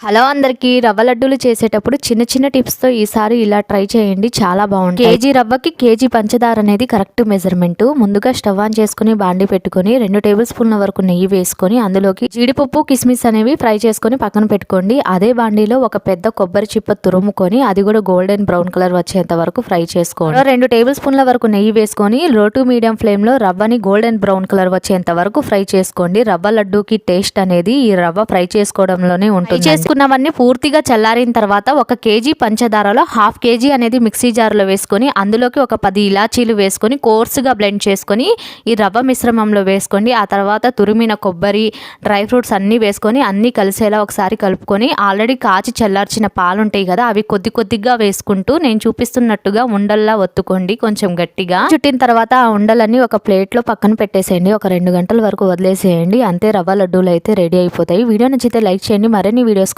Hello అందరికీ రవ్వ లడ్డూలు చేసేటప్పుడు చిన్న చిన్న టిప్స్తో ఈసారి ఇలా ట్రై చేయండి. చాలా బాగుంటుంది కేజీ రవ్వకి కేజీ పంచదార అనేది కరెక్ట్ మెజర్మెంట్. ముందుగా స్టవ్ ఆన్ చేసుకుని బాండి పెట్టుకొని రెండు టేబుల్ స్పూన్ల వరకు నెయ్యి వేసుకొని అందులోకి జీడిపప్పు కిస్మిస్ అనేవి ఫ్రై చేసుకొని పక్కన పెట్టుకోండి. అదే బాండీలో ఒక పెద్ద కొబ్బరి చిప్ప తురుముకొని అది కూడా గోల్డెన్ బ్రౌన్ కలర్ వచ్చేంత వరకు ఫ్రై చేసుకోండి. రెండు టేబుల్ స్పూన్ల వరకు నెయ్యి వేసుకొని లో టు మీడియం ఫ్లేమ్లో రవ్వని గోల్డెన్ బ్రౌన్ కలర్ వచ్చేంత వరకు ఫ్రై చేసుకోండి. రవ్వ లడ్డూకి టేస్ట్ అనేది ఈ రవ్వ ఫ్రై చేసుకోవడంలోనే ఉంటుంది చేసుకున్నవన్నీ పూర్తిగా చల్లారిన తర్వాత ఒక కేజీ పంచదారలో హాఫ్ కేజీ అనేది మిక్సీ జార్లో వేసుకొని అందులోకి ఒక పది ఇలాచీలు వేసుకొని కోర్సుగా బ్లెండ్ చేసుకొని ఈ రవ్వ మిశ్రమంలో వేసుకోండి. ఆ తర్వాత తురిమిన కొబ్బరి డ్రై ఫ్రూట్స్ అన్నీ వేసుకొని అన్నీ కలిసేలా ఒకసారి కలుపుకొని ఆల్రెడీ కాచి చల్లార్చిన పాలు ఉంటాయి కదా అవి కొద్ది కొద్దిగా వేసుకుంటూ నేను చూపిస్తున్నట్టుగా ఉండల్లా ఒత్తుకోండి కొంచెం గట్టిగా. చుట్టిన తర్వాత ఆ ఉండలన్నీ ఒక ప్లేట్లో పక్కన పెట్టేసేయండి. ఒక రెండు గంటల వరకు వదిలేసేయండి. అంతే రవ్వ లడ్డూలు అయితే రెడీ అయిపోతాయి. వీడియో నచ్చితే లైక్ చేయండి. మరిన్ని వీడియోస్